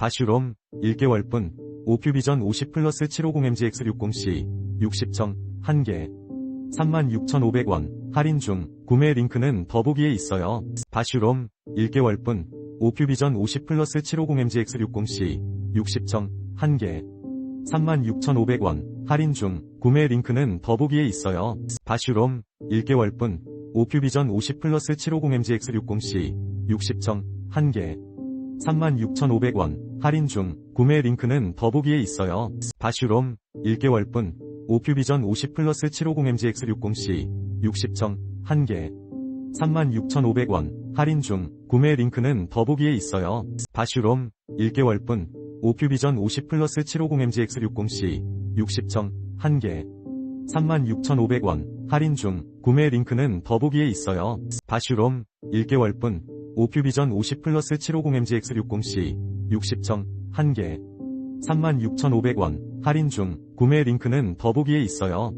바슈롬 1개월분 오큐비전 50 플러스 750MGX60C 60정 1개. 36,500원. 할인 중. 구매 링크는 더보기에 있어요. 바슈롬 1개월분 오큐비전 50 플러스 750MGX60C 60정 1개. 36,500원. 할인 중. 구매 링크는 더보기에 있어요. 바슈롬 1개월분 오큐비전 50 플러스 750MGX60C 60정 1개. 36,500원 할인 중 구매 링크는 더보기에 있어요. 바슈롬 1개월분 오큐비전 50 플러스 750MGX60C 60정 1개. 36,500원. 할인 중 구매 링크는 더보기에 있어요. 바슈롬 1개월분 오큐비전 50 플러스 750MGX60C 60정 1개. 36,500원. 할인 중 구매 링크는 더보기에 있어요. 바슈롬 1개월분 오큐비전 50 플러스 750MGX60C 60정 1개 36,500원 할인 중 구매 링크는 더보기에 있어요.